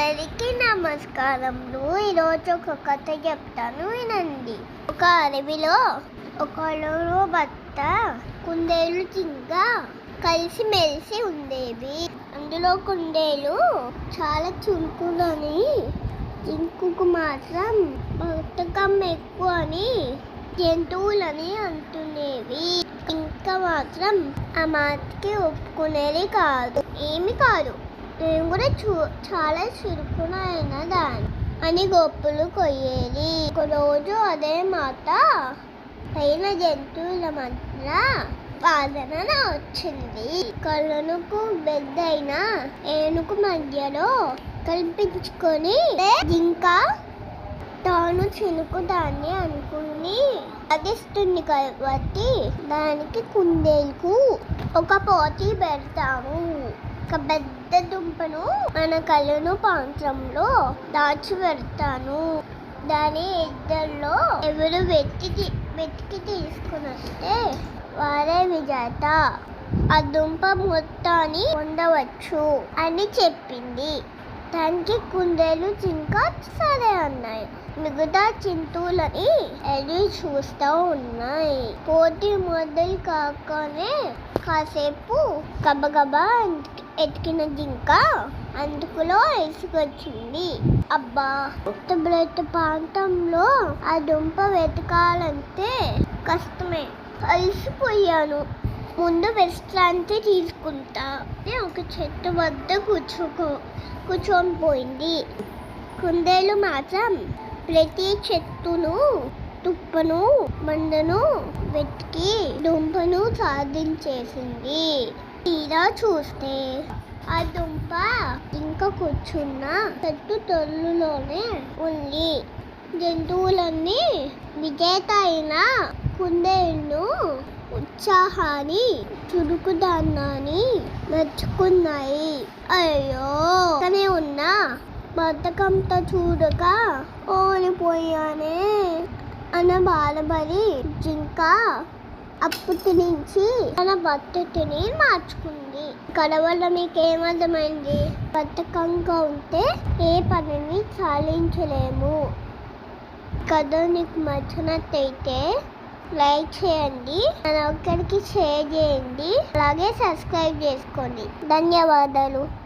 అందరికీ నమస్కారములు. ఈరోజు ఒక కథ చెప్తాను వినండి. ఒక అడవిలో ఒక భర్త కుందేలు జింక కలిసి మెలిసి ఉండేవి. అందులో కుందేలు చాలా చురుకులని జింకుకు మాత్రం బతకం ఎక్కువ అని జంతువులని అంటునేవి. ఇంకా మాత్రం ఆ మాటకి ఒప్పుకునేది కాదు. ఏమి కాదు. నేను కూడా చూ చాలా చురుకునైన దాన్ని. అని గొప్పలు కొయ్యేది. ఒక రోజు అదే మాట పైన జంతువుల మధ్య వాదన వచ్చింది. కళ్ళనుకు బెద్దైన ఏనుగు మధ్యలో కల్పించుకొని ఇంకా తాను చినుకుదాన్ని అనుకుని అదిస్తుంది కాబట్టి దానికి కుందేలుకు ఒక పోటీ పెడతాము. ఒక పెద్ద దుంపను మన కళ్ళను పాత్రంలో దాచి పెడతాను. దాని ఇద్దరిలో ఎవరు వెతికి వెతికి తీసుకుని వస్తే వారే విజేత. ఆ దుంప మొత్తాన్ని పొందవచ్చు అని చెప్పింది. దానికి కుందేలు చింక సరే అన్నాయి. మిగతా చింతువులని ఎదురు చూస్తూ ఉన్నాయి. పోటీ మొదలు కాకనే కాసేపు గబగబా ఎతికిన జింక అందుకులో ఇసుకొచ్చింది. అబ్బా! బ్రెడ్ ప్రాంతంలో ఆ దుంప వెతకాలంటే కష్టమే. అలసిపోయాను ముందు విశ్రాంతి తీసుకుంటా. ఒక చెట్టు వద్ద కూర్చోకో కూర్చొని పోయింది. కుందేలు మాత్రం ప్రతి చెట్టును తుప్పను మండను వెతికి దుంపను సాధించేసింది. తీరా చూస్తే ఆ దుంప ఇంకా కూర్చున్న చెట్టు తొల్లులోనే ఉంది. జంతువులన్నీ విజేత అయిన కుందేళ్ళు ఉత్సాహాన్ని చురుకుదన్నాన్ని మెచ్చుకున్నాయి. అయ్యో! కానీ ఉన్న బతకంతో చూడక ఓడిపోయానే అన్న బాధపడి జింక అప్పటి నుంచి తన పద్ధతిని మార్చుకుంది. కడవల మీకు ఏమర్థమైంది బద్ధకంగా ఉంటే ఏ పనిని సాధించలేము కథ నీకు నచ్చినట్టయితే లైక్ చేయండి మన ఒక్కరికి షేర్ చేయండి అలాగే సబ్స్క్రైబ్ చేసుకోండి. ధన్యవాదాలు.